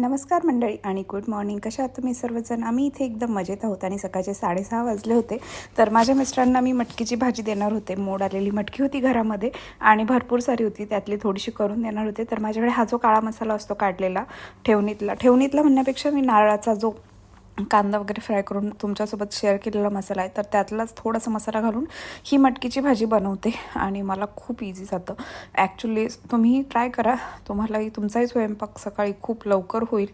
नमस्कार मंडळी आणि गुड मॉर्निंग कशा आहात तुम्ही सर्वजण? आम्ही इथे एकदम मजेत आहोत आणि सकाळचे साडेसहा वाजले होते. तर माझ्या मिस्टरांना मी मटकीची भाजी देणार होते. मोड आलेली मटकी होती घरामध्ये आणि भरपूर सारी होती. त्यातली थोडीशी करून देणार होते. तर माझ्याकडे हा जो काळा मसाला असतो काढलेला ठेवणीतला ठेवणीतला म्हणण्यापेक्षा मी नारळाचा जो कांदा वगैरे फ्राय करून तुमच्यासोबत शेअर केलेला मसाला आहे तर त्यातलाच थोडासा मसाला घालून ही मटकीची भाजी बनवते आणि मला खूप इझी जातं. ॲक्च्युली तुम्ही ट्राय करा. तुम्हालाही तुमचाही स्वयंपाक सकाळी खूप लवकर होईल.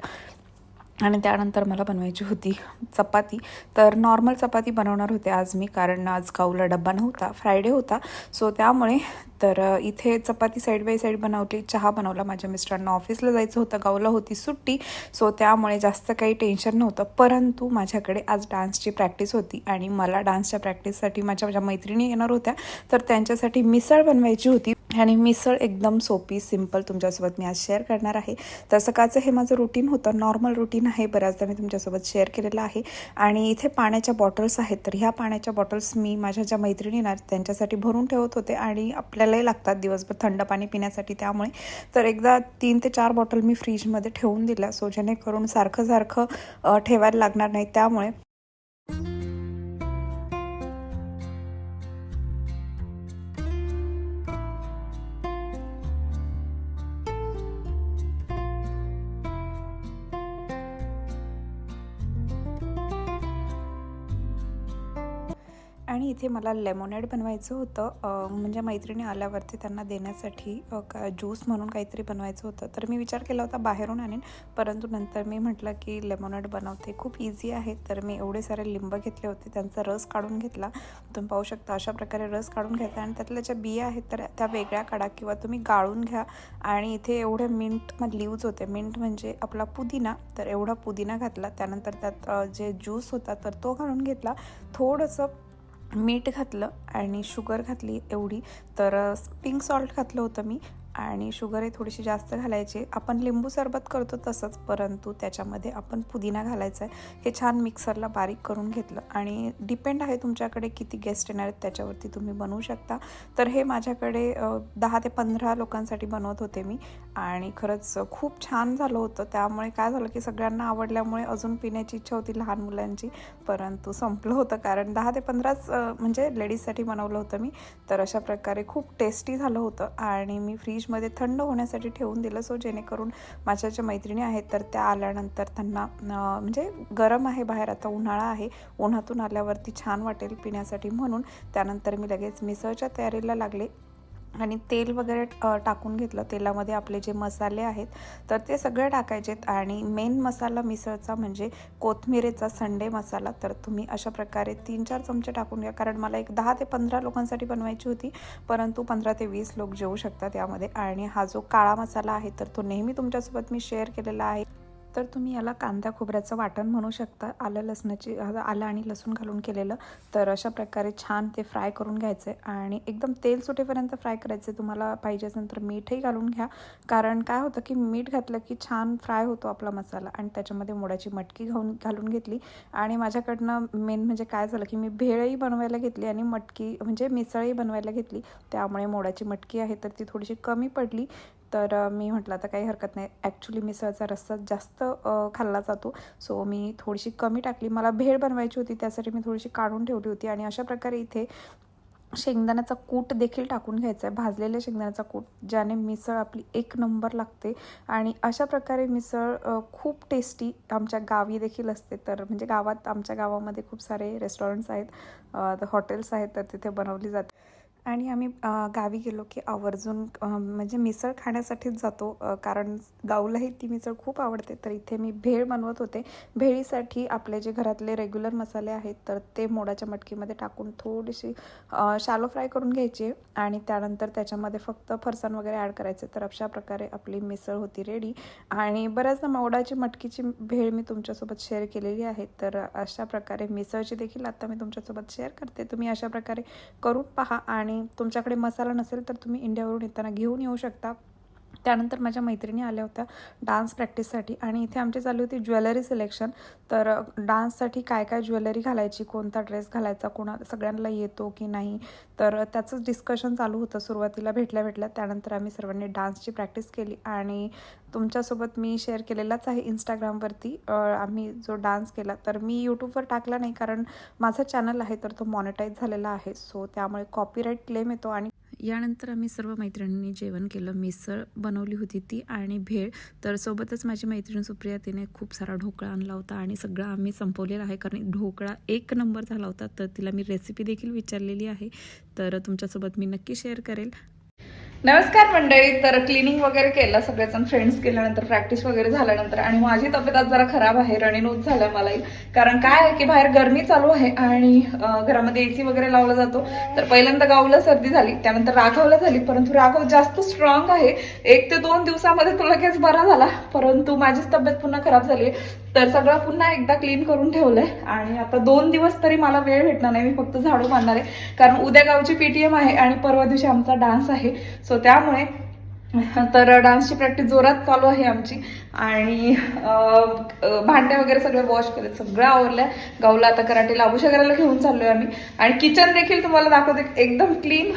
आणि त्यानंतर मला बनवायची होती चपाती. तर नॉर्मल चपाती बनवणार होते आज मी कारण आज गाऊला डब्बा नव्हता फ्रायडे होता. सो त्यामुळे तर इथे चपाती साईड बाय साईड बनवली चहा बनवला माझ्या मिस्टरांना. ऑफिसला जायचं होतं गावला होती सुट्टी सो त्यामुळे जास्त काही टेन्शन नव्हतं. परंतु माझ्याकडे आज डान्सची प्रॅक्टिस होती आणि मला डान्सच्या प्रॅक्टिससाठी माझ्या माझ्या मैत्रिणी येणार होत्या. तर त्यांच्यासाठी मिसळ बनवायची होती आणि मिसळ एकदम सोपी सिंपल तुमच्यासोबत मी आज शेअर करणार आहे. तर सकाळचं हे माझं रुटीन होतं. नॉर्मल रुटीन आहे. बऱ्याचदा मी तुमच्यासोबत शेअर केलेलं आहे. आणि इथे पाण्याच्या बॉटल्स आहेत. तर ह्या पाण्याच्या बॉटल्स मी माझ्या ज्या मैत्रिणी येणार त्यांच्यासाठी भरून ठेवत होते आणि आपल्या आपल्यालाही लागतात दिवसभर थंड पाणी पिण्यासाठी त्यामुळे. तर एकदा तीन ते चार बॉटल मी फ्रीजमध्ये ठेवून दिल्या. सो जेणेकरून सारखं सारखं ठेवायला लागणार नाही त्यामुळे. आणि इथे मला लेमोनेड बनवायचं होतं. म्हणजे मैत्रिणी आल्यावरती त्यांना देण्यासाठी का ज्यूस म्हणून काहीतरी बनवायचं होतं. तर मी विचार केला होता बाहेरून आणेन. परंतु नंतर मी म्हटलं की लेमोनेड बनवते खूप इझी आहे. तर मी एवढे सारे लिंब घेतले होते. त्यांचा रस काढून घेतला. तुम्ही पाहू शकता अशा प्रकारे रस काढून घ्यायचा आणि त्यातल्या ज्या बिया आहेत तर त्या वेगळ्या काढा किंवा तुम्ही गाळून घ्या. आणि इथे एवढे मिंट मग लिव्ज होते. मिंट म्हणजे आपला पुदिना. तर एवढा पुदिना घातला. त्यानंतर त्यात जे ज्यूस होता तर तो घालून घेतला. थोडंसं मीठ घातलं आणि शुगर घातली एवढी तर पिंक सॉल्ट घातलं होतं मी. आणि शुगरही थोडीशी जास्त घालायची. आपण लिंबू सरबत करतो तसंच परंतु त्याच्यामध्ये आपण पुदिना घालायचा आहे. हे छान मिक्सरला बारीक करून घेतलं आणि डिपेंड आहे तुमच्याकडे किती गेस्ट येणार आहेत त्याच्यावरती तुम्ही बनवू शकता. तर हे माझ्याकडे दहा ते पंधरा लोकांसाठी बनवत होते मी आणि खरंच खूप छान झालं होतं. त्यामुळे काय झालं की सगळ्यांना आवडल्यामुळे अजून पिण्याची इच्छा होती लहान मुलांची परंतु संपलं होतं कारण दहा ते पंधराच म्हणजे लेडीजसाठी बनवलं होतं मी. तर अशा प्रकारे खूप टेस्टी झालं होतं आणि मी फ्रीज फ्रीजमध्ये थंड होण्यासाठी ठेवून दिलं सो जेणेकरून माझ्या ज्या मैत्रिणी आहेत तर त्या आल्यानंतर त्यांना म्हणजे गरम आहे बाहेर आता उन्हाळा आहे उन्हातून आल्यावरती छान वाटेल पिण्यासाठी म्हणून. त्यानंतर मी लगेच मिसळच्या तयारीला लागले. आणि तेल वगैरे टाकून घेतलं. तेलामध्ये आपले जे मसाले आहेत तर ते सगळे टाकायचेत आणि मेन मसाला मिसळचा म्हणजे कोथमिरीचा संडे मसाला. तर तुम्ही अशा प्रकारे तीन चार चमचे टाकून घ्या. कारण मला एक दहा ते पंधरा लोकांसाठी बनवायची होती परंतु पंधरा ते वीस लोक जेवू शकतात यामध्ये. आणि हा जो काळा मसाला आहे तर तो नेहमी तुमच्यासोबत मी शेअर केलेला आहे. तर तुम्ही याला कांदा खोबऱ्याचं वाटण म्हणू शकता. आलं लसणाची आलं आणि लसूण घालून केलेलं. तर अशा प्रकारे छान ते फ्राय करून घ्यायचं आहे आणि एकदम तेल सुटेपर्यंत फ्राय करायचं तुम्हाला पाहिजे असेल तर मीठही घालून घ्या. कारण काय होतं की मीठ घातलं की छान फ्राय होतो आपला मसाला. आणि त्याच्यामध्ये मोडाची मटकी घालून घालून घेतली. आणि माझ्याकडनं मेन म्हणजे काय झालं की मी भेळही बनवायला घेतली आणि मटकी म्हणजे मिसळही बनवायला घेतली. त्यामुळे मोडाची मटकी आहे तर ती थोडीशी कमी पडली. तर मी म्हटलं आता काही हरकत नाही. ॲक्च्युली मिसळचा रस्सा जास्त खाल्ला जातो. सो मी थोडीशी कमी टाकली. मला भेळ बनवायची होती त्यासाठी मी थोडीशी काढून ठेवली होती. आणि अशा प्रकारे इथे शेंगदाण्याचा कूट देखील टाकून घ्यायचा आहे भाजलेल्या शेंगदाण्याचा कूट ज्याने मिसळ आपली एक नंबर लागते. आणि अशा प्रकारे मिसळ खूप टेस्टी आमच्या गावी देखील असते. तर म्हणजे गावात आमच्या गावामध्ये खूप सारे रेस्टॉरंट्स आहेत. हॉटेल्स आहेत तर तिथे बनवली जाते. आणि आम्ही गावी गेलो की आवर्जून म्हणजे मिसळ खाण्यासाठीच जातो कारण गाऊलाही ती मिसळ खूप आवडते. तर इथे मी भेळ बनवत होते. भेळीसाठी आपले जे घरातले रेग्युलर मसाले आहेत तर ते मोडाच्या मटकीमध्ये टाकून थोडीशी शालो फ्राय करून घ्यायची आणि त्यानंतर त्याच्यामध्ये फक्त फरसाण वगैरे ॲड करायचे. तर अशा प्रकारे आपली मिसळ होती रेडी आणि बऱ्याचदा मोडाची मटकीची भेळ मी तुमच्यासोबत शेअर केलेली आहे. तर अशा प्रकारे मिसळची देखील आता मी तुमच्यासोबत शेअर करते. तुम्ही अशा प्रकारे करून पहा आणि तुमच्याकडे मसाला नसेल तर तुम्ही इंडियावरून येताना घेऊन येऊ शकता. त्यानंतर माझ्या मैत्रिणी आल्या होत्या डान्स प्रॅक्टिससाठी आणि इथे आमची चालू होती ज्वेलरी सिलेक्शन. तर डान्ससाठी काय काय ज्वेलरी घालायची कोणता ड्रेस घालायचा कोणा सगळ्यांना येतो की नाही? तर त्याचंच डिस्कशन चालू होतं सुरुवातीला भेटल्या भेटल्या. त्यानंतर आम्ही सर्वांनी डान्सची प्रॅक्टिस केली आणि तुमच्यासोबत मी शेअर केलेलाच आहे इंस्टाग्रामवरती आम्ही जो डान्स केला तर मी यूट्यूबवर टाकला नाही कारण माझा चॅनल आहे तर तो मॉनिटाईज झालेला आहे. सो त्यामुळे कॉपीराईट क्लेम येतो आणि यानंतर आम्ही सर्व मैत्रिणींनी जेवण केलं. मिसळ बनवली होती ती आणि भेळ. तर सोबतच माझी मैत्रीण सुप्रिया तिने खूप सारा ढोकळा आणला होता आणि सगळं आम्ही संपवलेलं आहे. कारण ढोकळा एक नंबर झाला होता. तर तिला मी रेसिपी देखील विचारलेली आहे. तर तुमच्यासोबत मी नक्की शेअर करेल. नमस्कार मंडळी. तर क्लिनिंग वगैरे केलं सगळेजण फ्रेंड्स केल्यानंतर प्रॅक्टिस वगैरे झाल्यानंतर आणि माझी तब्येत आज जरा खराब आहे रणीनूच झालं मलाही कारण काय आहे की बाहेर गरमी चालू आहे आणि घरामध्ये घरामध्ये एसी वगैरे लावला जातो. तर पहिल्यांदा गावला सर्दी झाली त्यानंतर राघवला झाली परंतु राघव जास्त स्ट्रॉंग आहे. एक ते दोन दिवसामध्ये तो लगेच बरा झाला. परंतु माझीच तब्येत पुन्हा खराब झाली तर सगळं पुन्हा एकदा क्लीन करून ठेवलंय. आणि आता दोन दिवस तरी मला वेळ भेटणार नाही मी फक्त झाडू मारणार आहे. कारण उद्या गावची पीटीएम आहे आणि परवा दिवशी आमचा डान्स आहे. सो त्यामुळे तर डान्सची प्रॅक्टिस जोरात चालू आहे आमची. आणि भांडे वगैरे सगळे वॉश केले सगळं आवरलंय. गावला आता कराटे लाभू शगराला घेऊन चाललोय आम्ही. आणि किचन देखील तुम्हाला दाखवते. एकदम क्लीन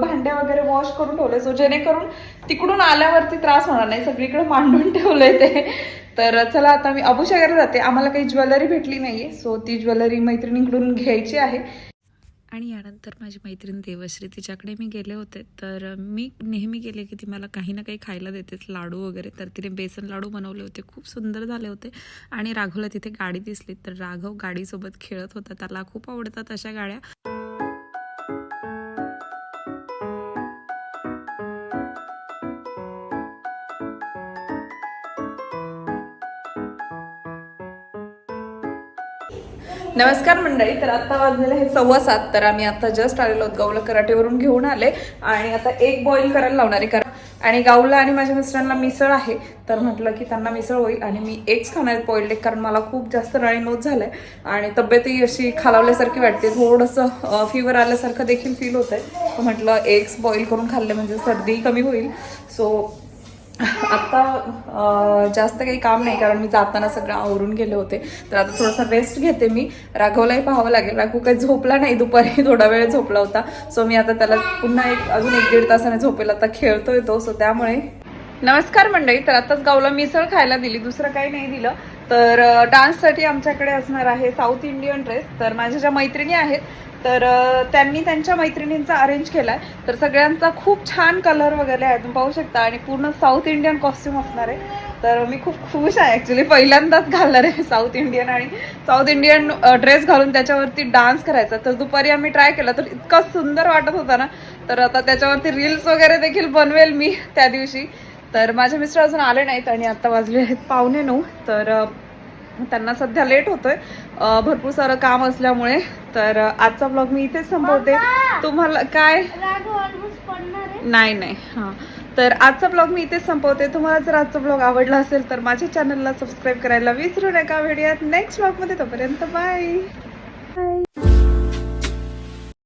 भांडे वगैरे वॉश करून ठेवले सो जेणेकरून तिकडून आल्यावरती त्रास होणार नाही. सगळीकडे मांडून ठेवलंय ते. तर चला आता मी अभिषेकाला जाते. आम्हाला काही ज्वेलरी भेटली नाहीये. सो ती ज्वेलरी मैत्रिणीकडून घ्यायची आहे. आणि यानंतर माझी मैत्रीण देवश्री तिच्याकडे मी गेले होते. तर मी नेहमी गेले की ती मला काही ना काही खायला देतेच. लाडू वगैरे. तर तिने बेसन लाडू बनवले होते. खूप सुंदर झाले होते. आणि राघवला तिथे गाडी दिसली. तर राघव गाडीसोबत खेळत होता. त्याला खूप आवडतात अशा गाड्या. नमस्कार मंडळी तर आता वाजलेले आहे सव्वा सात. तर आम्ही आता जस्ट आलेलो आहोत गावला कराटेवरून घेऊन आले आणि आता एक बॉईल करायला लावणार आहे कारण आणि गावला आणि माझ्या मिस्टरांना मिसळ आहे तर म्हटलं की त्यांना मिसळ होईल आणि मी एकच खाणार आहेत एक कारण मला खूप जास्त रणी नोत आहे आणि तब्येतही अशी खालावल्यासारखी वाटते. थोडंसं फिवर आल्यासारखं देखील फील होत आहे म्हटलं एग्स बॉईल करून खाल्ले म्हणजे सर्दी कमी होईल. सो आत्ता जास्त काही काम नाही कारण मी जाताना सगळं आवरून गेले होते. तर आता थोडासा रेस्ट घेते मी. राघवलाही पाहावं लागेल. राघव काही झोपला नाही. दुपारी थोडा वेळ झोपला होता. सो मी आता त्याला पुन्हा एक अजून एक दीड तासाने झोपेल. आता खेळतोय तो. सो त्यामुळे नमस्कार मंडळी. तर आताच गावला मिसळ खायला दिली. दुसरं काही नाही दिलं. तर डान्ससाठी आमच्याकडे असणार आहे साऊथ इंडियन ड्रेस. तर माझ्या ज्या मैत्रिणी आहेत तर त्यांनी त्यांच्या मैत्रिणींचा अरेंज केलाय. तर सगळ्यांचा खूप छान कलर वगैरे आहे तुम्ही पाहू शकता. आणि पूर्ण साऊथ इंडियन कॉस्ट्युम असणार आहे. तर मी खूप खुश आहे ऍक्च्युली पहिल्यांदाच घालणार आहे साऊथ इंडियन आणि साऊथ इंडियन ड्रेस घालून त्याच्यावरती डान्स करायचा. तर दुपारी आम्ही ट्राय केला तर इतका सुंदर वाटत होता ना. तर आता त्याच्यावरती रील्स वगैरे देखील बनवेल मी त्या दिवशी. तर माझे मिस्टर अजून आले नाहीत आणि आता वाजले आहेत पावणे नऊ. तर त्यांना सध्या लेट होतोय. भरपूर सारं काम असल्यामुळे. तर आजचा ब्लॉग मी इथेच संपवते. तुम्हाला काय? नाही नाही. हां. तर आजचा ब्लॉग मी इथेच संपवते. तुम्हाला जर आजचा ब्लॉग आवडला असेल तर माझ्या चॅनलला सबस्क्राईब करायला विसरू नका. व्हिडिओत नेक्स्ट ब्लॉगमध्ये तोपर्यंत बाय बाय